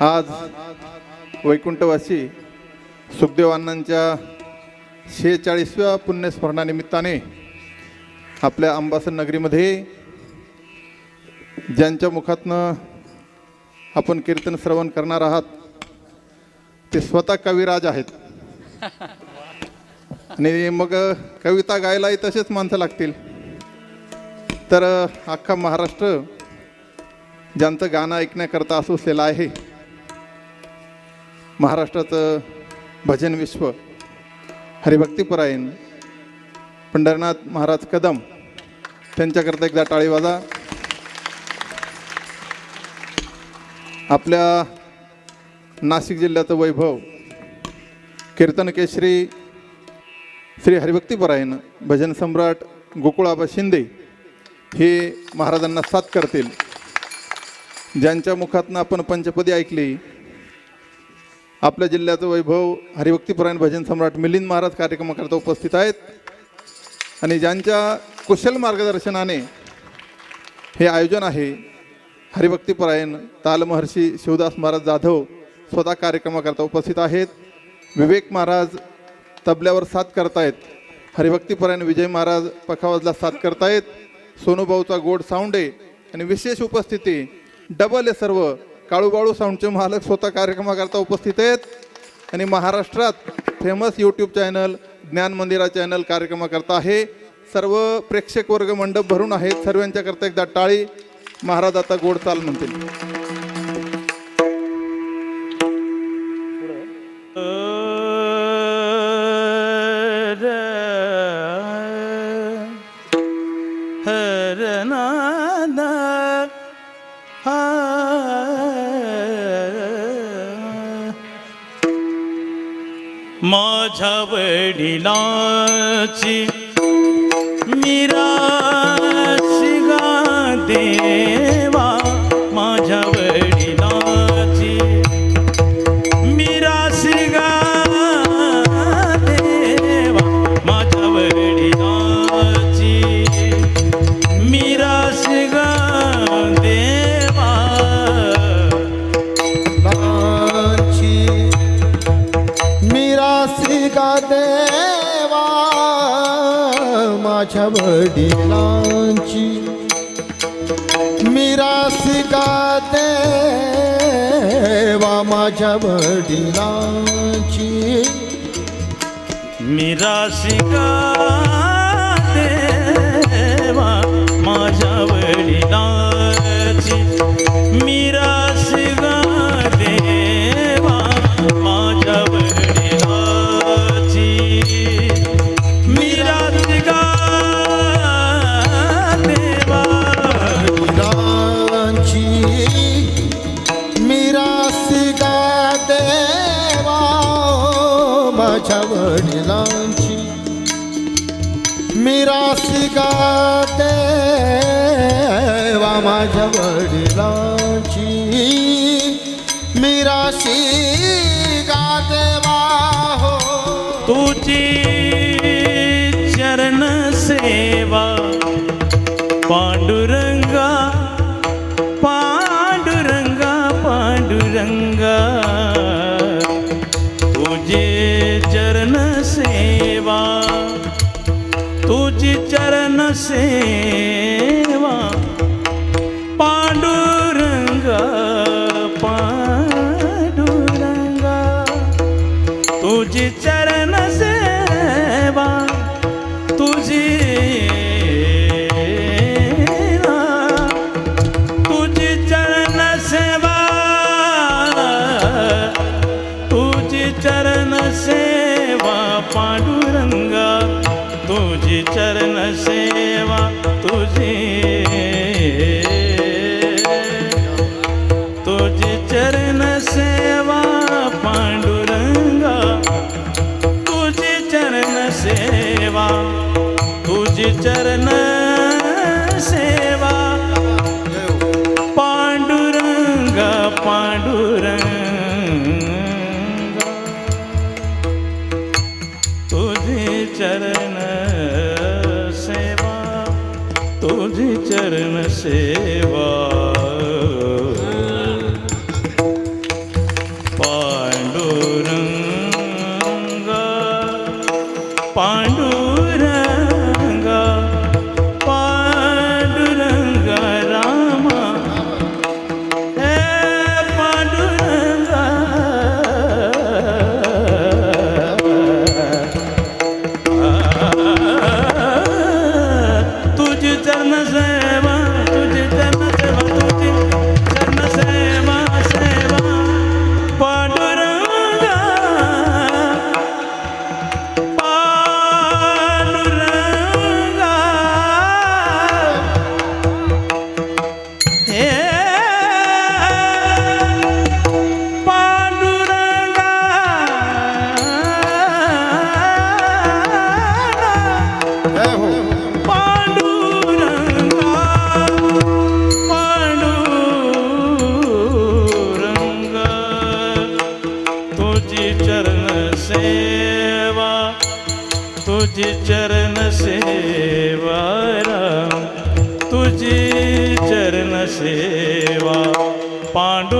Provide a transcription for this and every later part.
आज वैकुंठवासी सुखदेवांनांच्या शेहेचाळीसव्या पुण्यस्मरणानिमित्ताने आपल्या अंबासन नगरीमध्ये ज्यांच्या मुखातनं आपण कीर्तन श्रवण करणार आहात ते स्वतः कविराज आहेत. आणि मग कविता गायलाही तसेच माणसं लागतील. तर अख्खा महाराष्ट्र ज्यांचं गाणं ऐकण्याकरता असलेलं आहे महाराष्ट्राचं भजन विश्व हरिभक्तीपरायण पंढरनाथ महाराज कदम त्यांच्याकरता एकदा टाळी वाजा. आपल्या नाशिक जिल्ह्याचं वैभव कीर्तन केशरी श्री हरिभक्तीपरायण भजन सम्राट गोकुळाबा शिंदे हे महाराजांना साथ करतील. ज्यांच्या मुखातनं आपण पंचपदी ऐकली आपल्या जिल्ह्याचं वैभव हरिभक्तीपरायण भजन सम्राट मिलिंद महाराज कार्यक्रमाकरता उपस्थित आहेत. आणि ज्यांच्या कुशल मार्गदर्शनाने हे आयोजन आहे हरिभक्तीपरायण तालमहर्षी शिवदास महाराज जाधव स्वतः कार्यक्रमाकरता उपस्थित आहेत. विवेक महाराज तबल्यावर साथ करतायत. हरिभक्तीपरायण विजय महाराज पखावाजला साथ करतायत. सोनूभाऊचा गोड साऊंडे आणि विशेष उपस्थिती डबल आहे सर्व काळूबाळू साऊंडचे मालक स्वतः कार्यक्रमाकरता उपस्थित आहेत. आणि महाराष्ट्रात फेमस यूट्यूब चॅनल ज्ञान मंदिरा चॅनल कार्यक्रमाकरता आहे. सर्व प्रेक्षक वर्ग मंडप भरून आहेत. सर्वांच्याकरता एकदा टाळी. महाराज आता गोड चाल म्हणतील. हर माझ्या वडिलाची मिराशी दे वडिलांची मिरासी का देवा माझ्या वडिलांची? मिराशिका देवा वडिलांची मिरासी का देवा माझ्या वडिलांची. मिरासी का देवा हो. तुझी चरण सेवा पांडुरंगा पांडुरंगा पांडुरंगा. तुझे चरण सेवा तुझी चरण सेवा पांडुरंगा पांडुरंगा तुझी चरण सेवा तुझी तुझी चरण सेवा तुझी सेवा तुझी तुझी. सेवा पाण्डु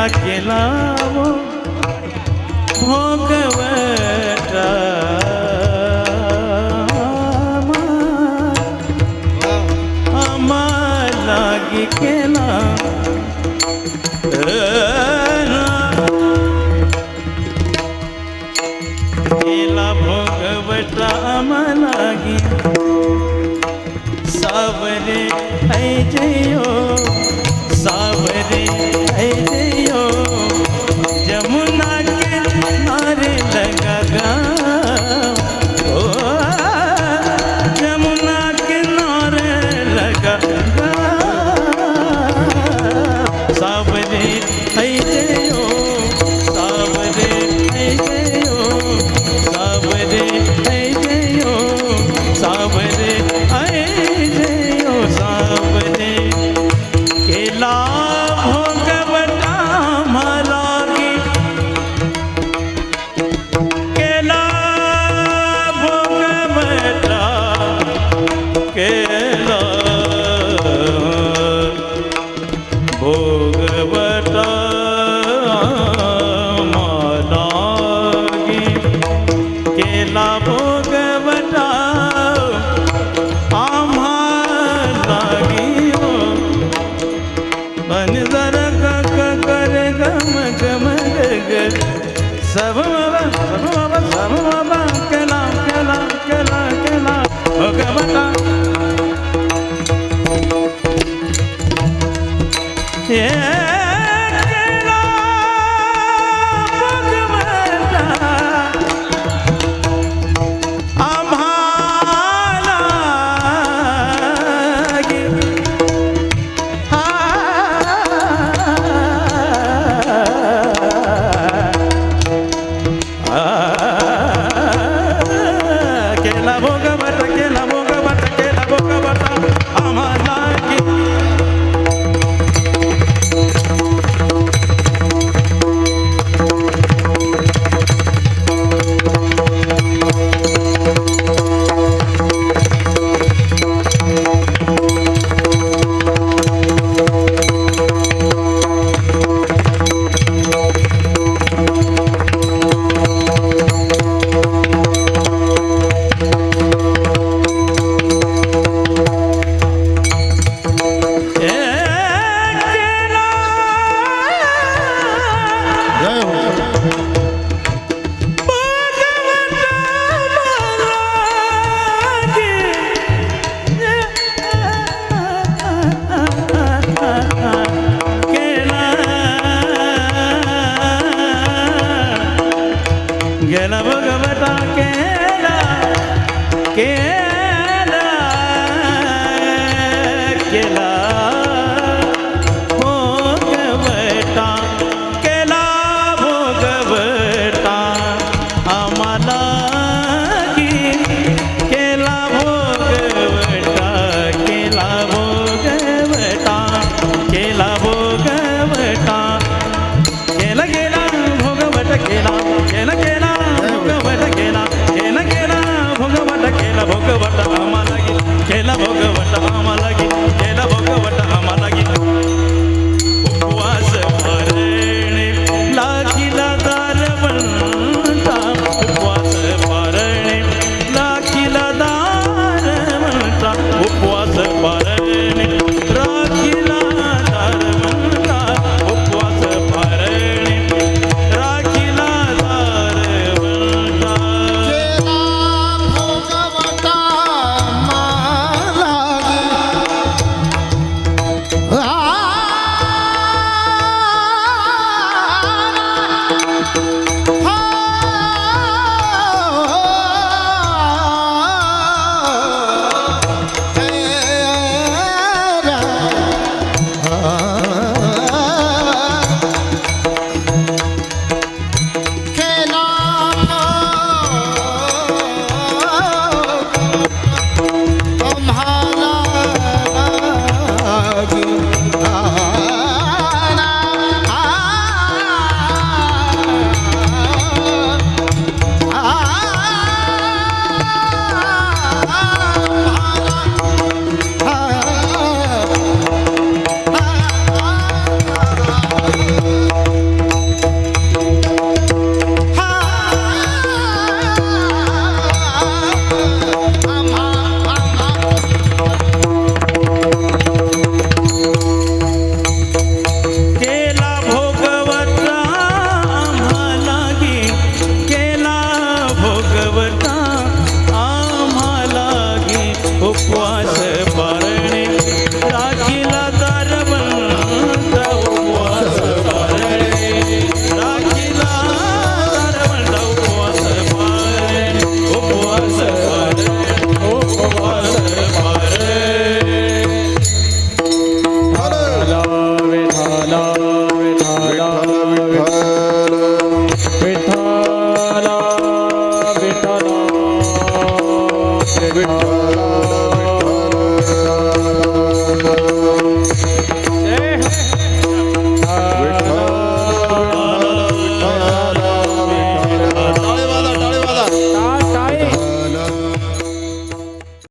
भाग्यला भोगवटा आम्हाला केला। केला भोगवटा आम्हाला सावरे ऐजयो।